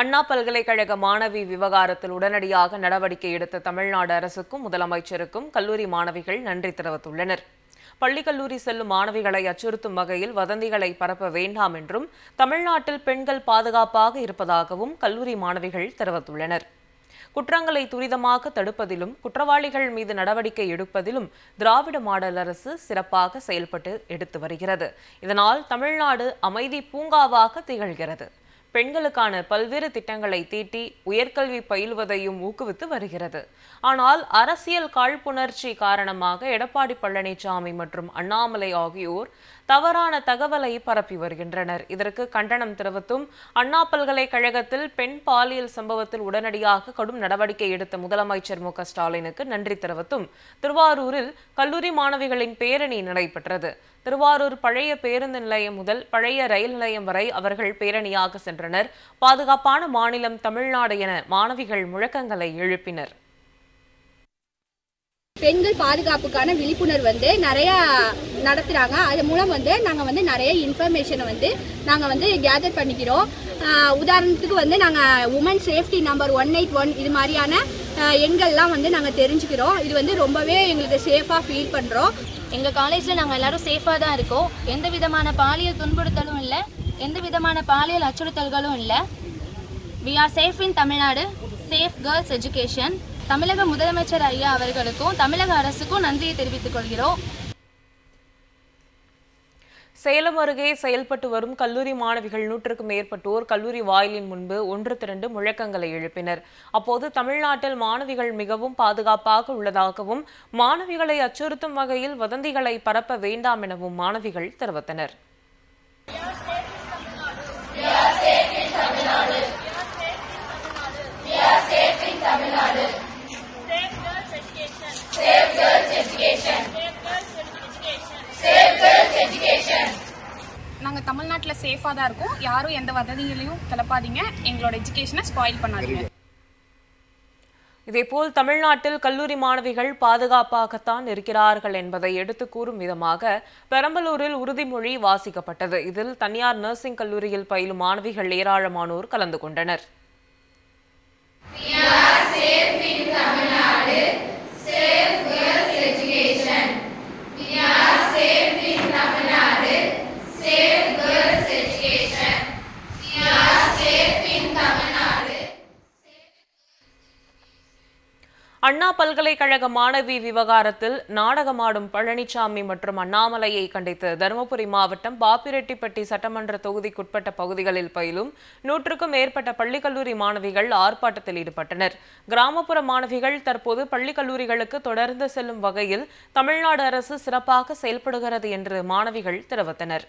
அண்ணா பல்கலைக்கழக மாணவி விவகாரத்தில் உடனடியாக நடவடிக்கை எடுத்த தமிழ்நாடு அரசுக்கும் முதலமைச்சருக்கும் கல்லூரி மாணவிகள் நன்றி தெரிவித்துள்ளனர். பள்ளி கல்லூரி செல்லும் மாணவிகளை அச்சுறுத்தும் வகையில் வதந்திகளை பரப்ப வேண்டாம் என்றும் தமிழ்நாட்டில் பெண்கள் பாதுகாப்பாக இருப்பதாகவும் கல்லூரி மாணவிகள் தெரிவித்துள்ளனர். குற்றங்களை துரிதமாக தடுப்பதிலும் குற்றவாளிகள் மீது நடவடிக்கை எடுப்பதிலும் திராவிட மாடல் அரசு சிறப்பாக செயல்பட்டு எடுத்து வருகிறது. இதனால் தமிழ்நாடு அமைதி பூங்காவாக திகழ்கிறது. பெண்களுக்கான பல்வேறு திட்டங்களை தீட்டி உயர்கல்வி பயில்வதையும் ஊக்குவித்து வருகிறது. ஆனால் அரசியல் காழ்ப்புணர்ச்சி காரணமாக எடப்பாடி பழனிசாமி மற்றும் அண்ணாமலை ஆகியோர் தவறான தகவலை பரப்பி வருகின்றனர். இதற்கு கண்டனம் தெரிவித்தும் அண்ணா பல்கலைக்கழகத்தில் பெண் பாலியல் சம்பவத்தில் உடனடியாக கடும் நடவடிக்கை எடுத்த முதலமைச்சர் மு. ஸ்டாலினுக்கு நன்றி தெரிவித்தும் திருவாரூரில் கல்லூரி மாணவிகளின் பேரணி நடைபெற்றது. திருவாரூர் பழைய பேருந்து நிலையம் முதல் பழைய ரயில் நிலையம் வரை அவர்கள் பேரணியாக சென்றனர். பாதுகாப்பான மாநிலம் தமிழ்நாடு என மாணவிகள் முழக்கங்களை எழுப்பினர். பெண்கள் பாதுகாப்புக்கான விழிப்புணர்வு வந்து நிறையா நடத்துகிறாங்க அது மூலம் வந்து நாங்கள் வந்து நிறைய இன்ஃபர்மேஷனை வந்து நாங்கள் வந்து கேதர் பண்ணிக்கிறோம். உதாரணத்துக்கு வந்து நாங்கள் woman safety number one eight one இது மாதிரியான எண்கள்லாம் வந்து நாங்கள் தெரிஞ்சுக்கிறோம். இது வந்து ரொம்பவே எங்களுக்கு சேஃபாக ஃபீல் பண்ணுறோம் எங்கள் காலேஜில் நாங்கள் எல்லாரும் சேஃபாக தான் இருக்கோம். எந்த விதமான பாலியல் துன்புறுத்தலும் இல்லை. எந்த விதமான பாலியல் அச்சுறுத்தல்களும் இல்லை. We are safe in Tamil Nadu safe girls education தமிழக முதலமைச்சர் ஐயா அவர்களுக்கும் தமிழக அரசுக்கும் நன்றியை தெரிவித்துக் கொள்கிறோம். சேலம் அருகே செயல்பட்டு வரும் கல்லூரி மாணவிகள் நூற்றுக்கும் மேற்பட்டோர் கல்லூரி வாயிலின் முன்பு ஒன்று திரண்டு முழக்கங்களை எழுப்பினர். அப்போது தமிழ்நாட்டில் மாணவிகள் மிகவும் பாதுகாப்பாக உள்ளதாகவும் மாணவிகளை அச்சுறுத்தும் வகையில் வதந்திகளை பரப்ப வேண்டாம் எனவும் மாணவிகள் தெரிவித்தனர். நாங்கள் தமிழ்நாட்டில் சேஃபாக தான் இருக்கோம். யாரும் எந்த வதந்திகளையும் கிளப்பாதீங்க. எங்களோட எஜுகேஷனை ஸ்பாயில் பண்ணாதீங்க. இதேபோல் தமிழ்நாட்டில் கல்லூரி மாணவிகள் பாதுகாப்பாகத்தான் இருக்கிறார்கள் என்பதை எடுத்து கூறும் விதமாக பெரம்பலூரில் உறுதிமொழி வாசிக்கப்பட்டது. இதில் தனியார் நர்சிங் கல்லூரியில் பயிலும் மாணவிகள் ஏராளமானோர் கலந்து கொண்டனர். அண்ணா பல்கலைக்கழக மாணவி விவகாரத்தில் நாடகமாடும் பழனிசாமி மற்றும் அண்ணாமலையை கண்டித்து தருமபுரி மாவட்டம் பாப்பிரெட்டிப்பட்டி சட்டமன்ற தொகுதிக்குட்பட்ட பகுதிகளில் பயிலும் நூற்றுக்கும் மேற்பட்ட பள்ளிக்கல்லூரி மாணவிகள் ஆர்ப்பாட்டத்தில் ஈடுபட்டனர். கிராமப்புற மாணவிகள் தற்போது பள்ளிக்கல்லூரிகளுக்கு தொடர்ந்து செல்லும் வகையில் தமிழ்நாடு அரசு சிறப்பாக செயல்படுகிறது என்று மாணவிகள் தெரிவித்தனர்.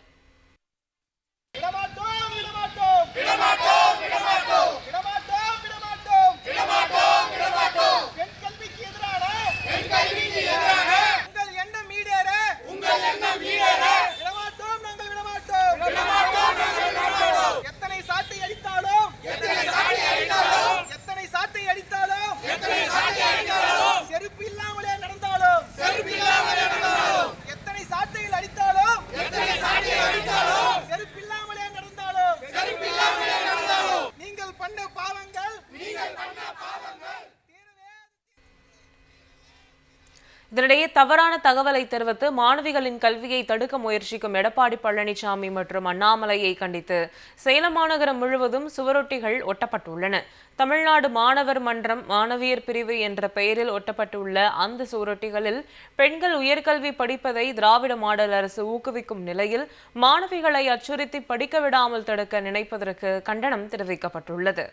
இதனிடையே தவறான தகவலை தெரிவித்து மாணவிகளின் கல்வியை தடுக்க முயற்சிக்கும் எடப்பாடி பழனிசாமி மற்றும் அண்ணாமலையை கண்டித்து சேலம் மாநகரம் முழுவதும் சுவரொட்டிகள் ஒட்டப்பட்டுள்ளன. தமிழ்நாடு மாணவர் மன்றம் மாணவியர் பிரிவு என்ற பெயரில் ஒட்டப்பட்டுள்ள அந்த சுவரொட்டிகளில் பெண்கள் உயர்கல்வி படிப்பதை திராவிட மாடல் அரசு ஊக்குவிக்கும் நிலையில் மாணவிகளை அச்சுறுத்தி படிக்க விடாமல் தடுக்க நினைப்பதற்கு கண்டனம் தெரிவிக்கப்பட்டுள்ளது.